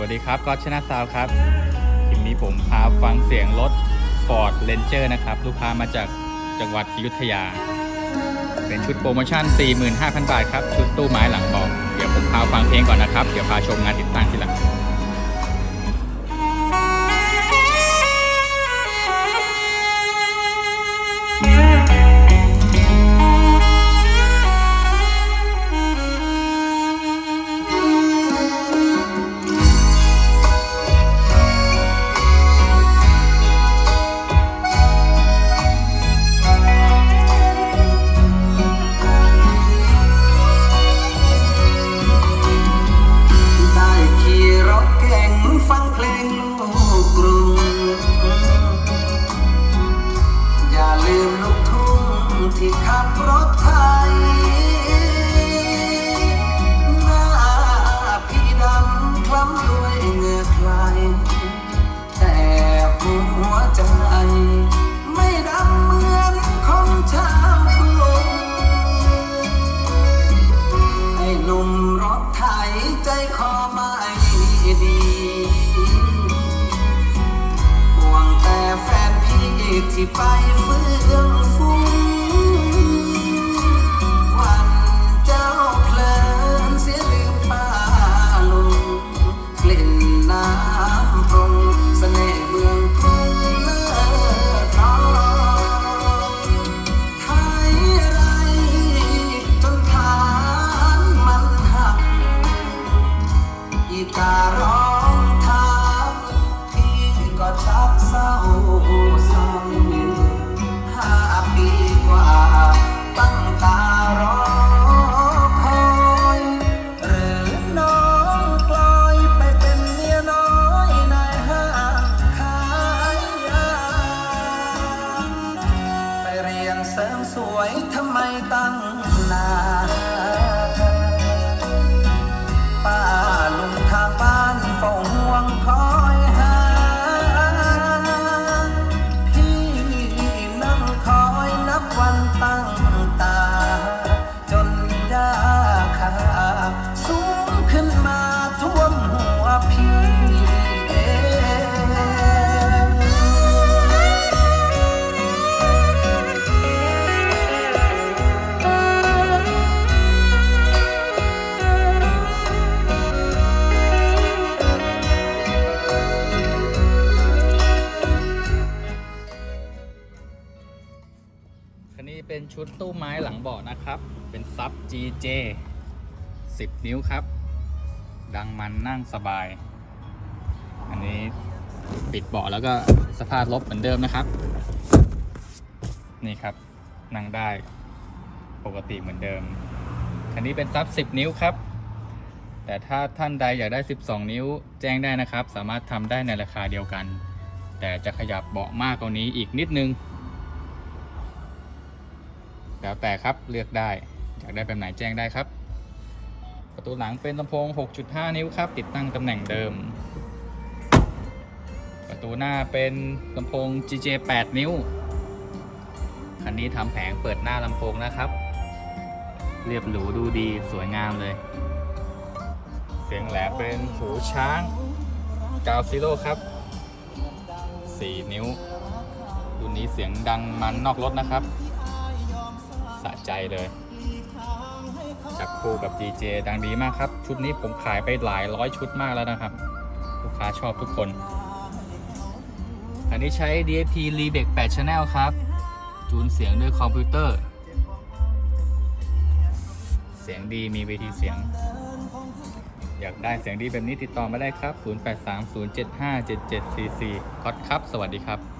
วัสดีครับก็ชนะซาวครับคลิปนี้ผมพาฟังเสียงรถ Ford Ranger นะครับ ลูกค้ามาจากจังหวัดอยุธยา เป็นชุดโปรโมชั่น 45,000 บาทครับ ชุดตู้ไม้หลังบอก เดี๋ยวผมพาฟังเพลงก่อนนะครับ เดี๋ยวพาชมงานติดตั้งทีหลัง รถไทย หน้าพี่ดำคล้ำด้วยเหงื่อใครแต่หัวใจไม่ดำเหมือนของชาวกรุงไอ้หนุ่มรถไถใจคอไม่ดีห่วงแต่แฟนพี่ที่ไปเฟื่องฟู ตั้ง นนี้เป็นชุดตู้ไม้หลังเบาะนะครับ เป็นซับ GJ 10 นิ้วครับ ดังมันนั่งสบาย อันนี้ปิดเบาะแล้วก็สภาพลบเหมือนเดิมนะครับ นี่ครับ นั่งได้ปกติเหมือนเดิม คันนี้เป็นซับ 10 นิ้วครับ แต่ถ้าท่านใดอยากได้ 12 นิ้วแจ้งได้นะครับ สามารถทำได้ในราคาเดียวกัน แต่จะขยับเบาะมากกว่านี้อีกนิดนึง แล้วแต่ครับเลือกได้อยากได้แบบไหนแจ้งได้ครับ ประตูหลังเป็นลำโพง 6.5 นิ้วครับ ติดตั้งตำแหน่งเดิม ประตูหน้าเป็นลำโพง GJ 8 นิ้ว คันนี้ทำแผงเปิดหน้าลำโพงนะครับ เรียบหรูดูดีสวยงามเลย เสียงแหลมเป็นหูช้างกาวซิโร่ครับ 4 นิ้วรุ่นนี้เสียงดังมันนอกรถนะครับะใจเลย จับคู่กับ DJ ดังดีมากครับ ชุดนี้ผมขายไปหลายร้อยชุดมากแล้วนะครับ ลูกค้าชอบทุกคน อันนี้ใช้ DAP r e b e c 8 Channel ครับ จูนเสียงด้วยคอมพิวเตอร์ เสียงดีมีเวทีเสียง อยากได้เสียงดีแบบนี้ติดต่อมาได้ครับ 0830757744ก๊อตครับ สวัสดีครับ